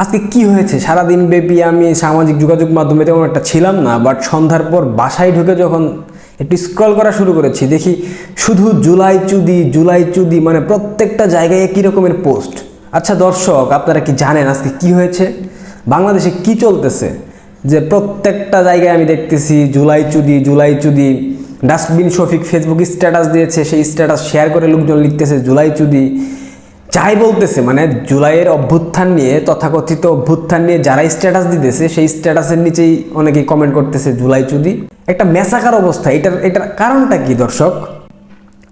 আজকে কি হয়েছে? সারাদিন ব্যাপী আমি সামাজিক যোগাযোগ মাধ্যমে তেমন একটা ছিলাম না বাট সন্ধ্যার পর বাসায় ঢুকে যখন একটু স্ক্রল করা শুরু করেছি, দেখি শুধু জুলাই চুদি জুলাই চুদি মানে প্রত্যেকটা জায়গায় একই রকমের পোস্ট আচ্ছা দর্শক, আপনারা কি জানেন আজকে কি হয়েছে? বাংলাদেশে কি চলতেছে? যে প্রত্যেকটা জায়গায় আমি দেখতেছি জুলাই চুদি জুলাই চুদি। ডাস্টবিন শফিক ফেসবুক স্ট্যাটাস দিয়েছে, সেই স্ট্যাটাস শেয়ার করে লোকজন লিখতেছে জুলাই চুদি। যাই বলতেছে মানে জুলাইয়ের অভ্যুত্থান নিয়ে, তথাকথিত অভ্যুত্থান নিয়ে যারা স্ট্যাটাস দিতেছে, সেই স্ট্যাটাসের নিচেই অনেকেই কমেন্ট করতেছে জুলাই চুদি একটা মেসাকার অবস্থা, এটার এটার কারণটা কি দর্শক?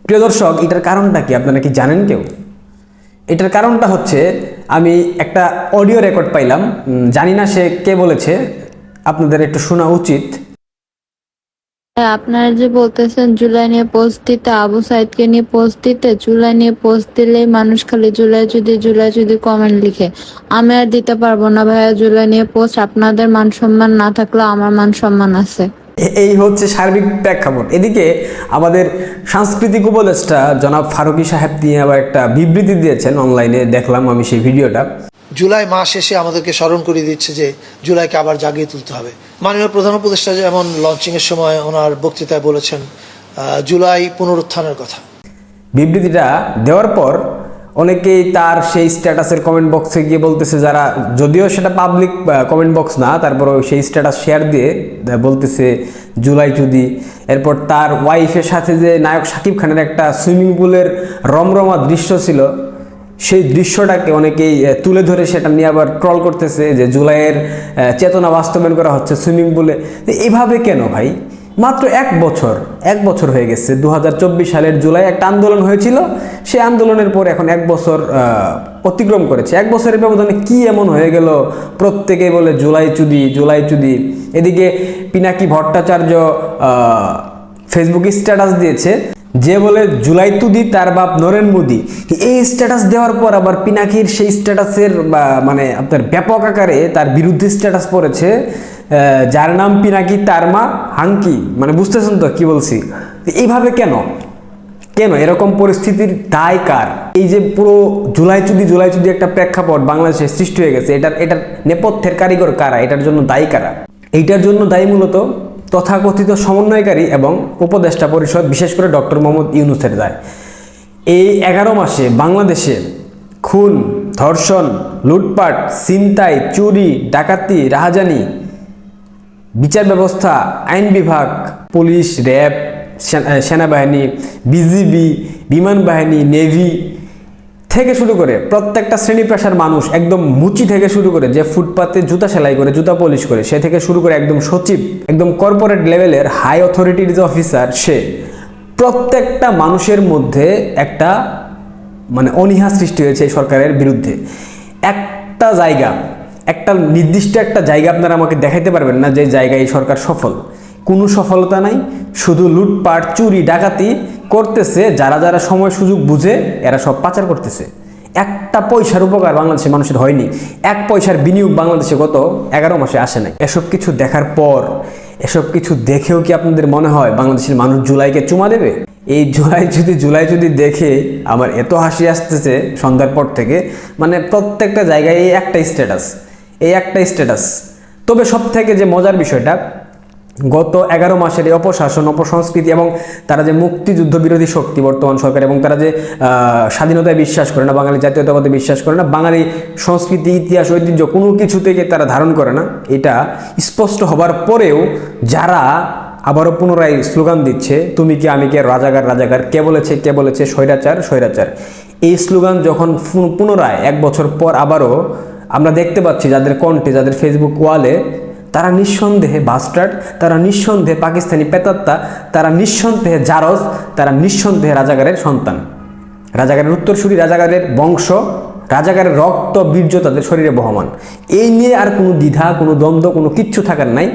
প্রিয় দর্শক, এটার কারণটা কি? আপনারা কি জানেন কেউ? এটার কারণটা হচ্ছে, আমি একটা অডিও রেকর্ড পাইলাম। জানি না সে কে বলেছে, আপনাদের একটু শোনা উচিত। আপনারা যে বলতেছেন, জুলাই নিয়ে পোস্ট দিতে, আবু সাইদকে নিয়ে পোস্ট দিতে, জুলাই নিয়ে পোস্ট দিলেই মানুষ খালি জুলাই যদি জুলাই যদি কমেন্ট লিখে। আমি আর দিতে পারব না ভাইয়া, জুলাই নিয়ে পোস্ট। আপনাদের মান সম্মান না থাকলেও আমার মান সম্মান আছে। এই হচ্ছে সার্বিক প্রেক্ষাপট। এদিকে আমাদের সাংস্কৃতিক উপদেষ্টা জনাব ফারুকি সাহেব নিয়ে আবার একটা বিবৃতি দিয়েছেন অনলাইনে দেখলাম আমি সেই ভিডিওটা। জুলাই মাস এসে আমাদেরকে স্মরণ করিয়ে দিচ্ছে যে জুলাইকে আবার জাগিয়ে তুলতে হবে। মাননীয় প্রধান উপদেষ্টা যেমন লঞ্চিংয়ের সময় ওনার বক্তৃতায় বলেছেন জুলাই পুনরুত্থানের কথা। বিবৃতিটা দেওয়ার পর অনেকেই তার সেই স্ট্যাটাসের কমেন্ট বক্সে গিয়ে বলতেছে যারা, যদিও সেটা পাবলিক কমেন্ট বক্স না, তারপরও সেই স্ট্যাটাস শেয়ার দিয়ে বলতেছে জুলাই যদি। এরপর তার ওয়াইফের সাথে যে নায়ক সাকিব খানের একটা সুইমিং পুলের রমরমা দৃশ্য ছিল সেই দৃশ্যটাকে অনেকেই তুলে ধরে সেটা নিয়ে আবার ট্রল করতেছে যে জুলাইয়ের চেতনা বাস্তবায়ন করা হচ্ছে সুইমিং পুলে। এইভাবে কেন ভাই? মাত্র এক বছর এক বছর হয়ে গেছে। দু হাজার চব্বিশ সালের জুলাই একটা আন্দোলন হয়েছিল। সে আন্দোলনের পর এখন এক বছর অতিক্রম করেছে। এক বছরের ব্যবধানে কি এমন হয়ে গেল? প্রত্যেকে বলে জুলাই চুদি জুলাই চুদি। এদিকে পিনাকি ভট্টাচার্য ফেসবুকে স্ট্যাটাস দিয়েছে। যে বলে জুলাই তুদি, তার বাপ নরেন মোদি। এই স্ট্যাটাস দেওয়ার পর আবার পিনাকির সেই স্ট্যাটাসের বা মানে আপনার ব্যাপক আকারে তার বিরুদ্ধে স্ট্যাটাস পড়েছে যার নাম পিনাকি, তার মা হাঙ্কি মানে বুঝতেছেন তো কি বলছি? এইভাবে কেন? কেন এরকম পরিস্থিতির দায় কার? এই যে পুরো জুলাই চুদি জুলাই চুদি একটা প্রেক্ষাপট বাংলাদেশে সৃষ্টি হয়ে গেছে, এটার এটার নেপথ্যের কারিগর কারা? এটার জন্য দায়ী কারা? এইটার জন্য দায়ী মূলত তথাকথিত সমন্বয়কারী এবং উপদেষ্টা পরিষদ, বিশেষ করে ডক্টর মোহাম্মদ ইউনুসের দায়। এই এগারো মাসে বাংলাদেশে খুন, ধর্ষণ, লুটপাট, ছিনতাই, চুরি, ডাকাতি, রাহাজানি, বিচার ব্যবস্থা, আইন বিভাগ, পুলিশ, র্যাব সেনাবাহিনী, বিজিবি, বিমান বাহিনী, নেভি থেকে শুরু করে প্রত্যেকটা শ্রেণি পেশার মানুষ একদম মুচি থেকে শুরু করে যে ফুটপাতে জুতা সেলাই করে, জুতা পলিশ করে, সে থেকে শুরু করে একদম সচিব, একদম কর্পোরেট লেভেলের হাই অথরিটির যে অফিসার সে প্রত্যেকটা মানুষের মধ্যে একটা মানে অনীহা সৃষ্টি হয়েছে সরকারের বিরুদ্ধে। একটা জায়গা, একটা নির্দিষ্ট একটা জায়গা আপনারা আমাকে দেখাইতে পারবেন না যে জায়গায় সরকার সফল। কোনো সফলতা নাই, শুধু লুটপাট, চুরি, ডাকাতি করতেছে, যারা যারা সময় সুযোগ বুঝে, এরা সব পাচার করতেছে। একটা পয়সার উপকার বাংলাদেশের মানুষের হয়নি। এক পয়সার বিনিয়োগ বাংলাদেশে গত এগারো মাসে আসে নাই। এসব কিছু দেখার পর, এসব কিছু দেখেও কি আপনাদের মনে হয় বাংলাদেশের মানুষ জুলাইকে চুমা দেবে? এই জুলাই যদি জুলাই যদি দেখে আমার এত হাসি আসতেছে সন্ধ্যার পর থেকে মানে প্রত্যেকটা জায়গায় এই একটা স্ট্যাটাস এই একটা স্ট্যাটাস তবে সব থেকে যে মজার বিষয়টা গত এগারো মাসের এই অপশাসন, অপসংস্কৃতি এবং তারা যে মুক্তিযুদ্ধ বিরোধী শক্তি বর্তমান সরকার এবং তারা যে স্বাধীনতায় বিশ্বাস করে না, বাঙালি জাতীয়তাবাদে বিশ্বাস করে না, বাঙালি সংস্কৃতি, ইতিহাস, ঐতিহ্য কোনো কিছু থেকে তারা ধারণ করে না, এটা স্পষ্ট হবার পরেও যারা আবারও পুনরায় স্লোগান দিচ্ছে, তুমি কি আমি কে রাজাগার রাজাগার কে বলেছে কে বলেছে, স্বৈরাচার স্বৈরাচার। এই স্লোগান যখন পুনরায় এক বছর পর আবারও আমরা দেখতে পাচ্ছি, যাদের কণ্ঠে, যাদের ফেসবুক ওয়ালে তারা নিঃসন্দেহে বাস্টার্ড তারা নিঃসন্দেহে পাকিস্তানি পেতাত্তা, তারা নিঃসন্দেহে জারজ, তারা নিঃসন্দেহে রাজাগারের সন্তান। রাজাগারের উত্তরসূরি রাজাগারের বংশ রাজাগারের রক্ত, বীর্য তাদের শরীরে বহমান। এই নিয়ে আর কোনো দ্বিধা, কোনো দ্বন্দ্ব, কোনো কিচ্ছু থাকার নাই।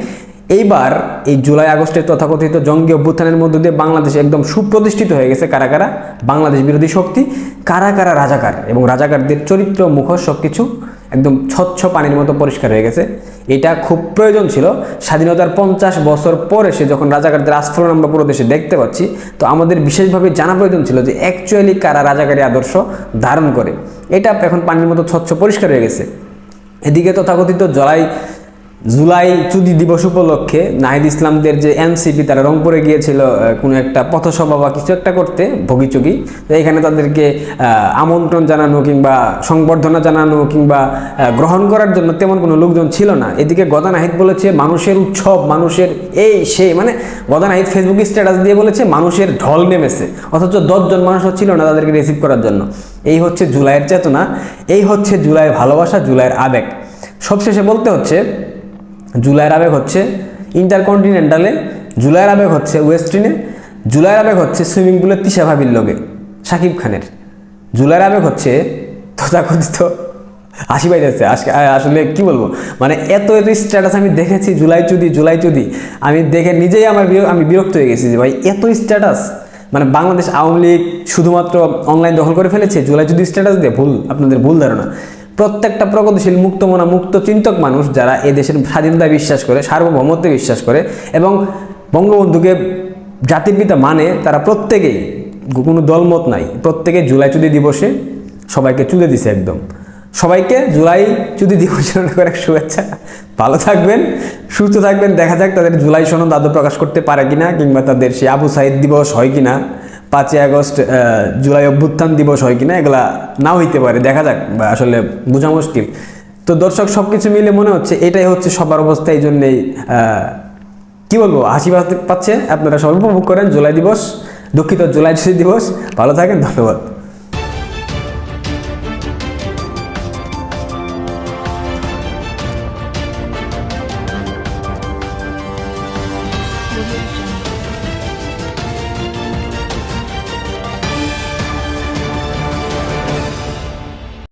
এইবার এই জুলাই আগস্টের তথাকথিত জঙ্গি অভ্যুত্থানের মধ্য দিয়ে বাংলাদেশ একদম সুপ্রতিষ্ঠিত হয়ে গেছে কারা কারা? বাংলাদেশ বিরোধী শক্তি, কারা কারা রাজাকার এবং রাজাকারদের চরিত্র, মুখোশ সব কিছু একদম স্বচ্ছ পানির মতো পরিষ্কার হয়ে গেছে। এটা খুব প্রয়োজন ছিল। স্বাধীনতার পঞ্চাশ বছর পরে সে যখন রাজাকারদের আস্ফলন আমরা পুরো দেশে দেখতে পাচ্ছি, তো আমাদের বিশেষভাবে জানা প্রয়োজন ছিল যে অ্যাকচুয়ালি কারা রাজাকারী আদর্শ ধারণ করে। এটা এখন পানির মতো স্বচ্ছ পরিষ্কার হয়ে গেছে। এদিকে তথাকথিত জুলাই জুলাই চুদি দিবস উপলক্ষে নাহিদ ইসলামদের যে এনসিপি, তারা রংপুরে গিয়েছিল কোনো একটা পথসভা বা কিছু একটা করতে ভগিচুগি তো এখানে তাদেরকে আমন্ত্রণ জানানো কিংবা সংবর্ধনা জানানো কিংবা গ্রহণ করার জন্য তেমন কোনো লোকজন ছিল না। এদিকে গদা নাহিদ বলেছে, মানুষের উৎসব, মানুষের এই সে মানে গদা নাহিদ ফেসবুকে স্ট্যাটাস দিয়ে বলেছে, মানুষের ঢল নেমেছে। অথচ দশজন মানুষও ছিল না তাদেরকে রিসিভ করার জন্য। এই হচ্ছে জুলাইয়ের চেতনা, এই হচ্ছে জুলাইয়ের ভালোবাসা, জুলাইয়ের আবেগ। সবশেষে বলতে হচ্ছে জুলাইয়ের আবেগ হচ্ছে ইন্টারকন্টিনেন্টালে, জুলাইয়ের আবেগ হচ্ছে ওয়েস্টিনে, জুলাইয়ের আবেগ হচ্ছে সুইমিং পুলের তিশা ভাবির লগে, শাকিব খানের। জুলাইয়ের আবেগ হচ্ছে তথাকথিত হাসি পাইতেছে। আসলে কি বলব? মানে এত এত স্ট্যাটাস আমি দেখেছি জুলাই চুদি জুলাই চুদি। আমি দেখে নিজেই আমার আমি বিরক্ত হয়ে গেছি যে ভাই, এত স্ট্যাটাস মানে বাংলাদেশ আওয়ামী লীগ শুধুমাত্র অনলাইন দখল করে ফেলেছে, জুলাই চুদি স্ট্যাটাস দিয়ে ভুল, আপনাদের ভুল ধারণা। প্রত্যেকটা প্রগতিশীল, মুক্তমনা, মুক্ত চিন্তক মানুষ যারা এ দেশের স্বাধীনতায় বিশ্বাস করে, সার্বভৌমত্বে বিশ্বাস করে এবং বঙ্গবন্ধুকে জাতির পিতা মানে তারা প্রত্যেকেই, কোনো দলমত নাই, প্রত্যেকে জুলাই চুদি দিবসে সবাইকে চুলে দিছে একদম। সবাইকে জুলাই চুদি দিবসের করে শুভেচ্ছা। ভালো থাকবেন, সুস্থ থাকবেন, দেখা যাক তাদের জুলাই সনদ আদৌ প্রকাশ করতে পারে কিনা কিংবা তাদের সেই আবু সাইদ দিবস হয় কিনা। পাঁচই আগস্ট জুলাই অভ্যুত্থান দিবস হয় কিনা, এগুলা নাও হইতে পারে, দেখা যাক আসলে বোঝা মুশকিল। তো দর্শক সব কিছু মিলে মনে হচ্ছে এটাই হচ্ছে সবার অবস্থা এই জন্যেই কী কি বলব, হাসি পাচ্ছে, আপনারা সবাই উপভোগ করেন, জুলাই দিবস, দুঃখিত জুলাই দিবস, ভালো থাকেন, ধন্যবাদ।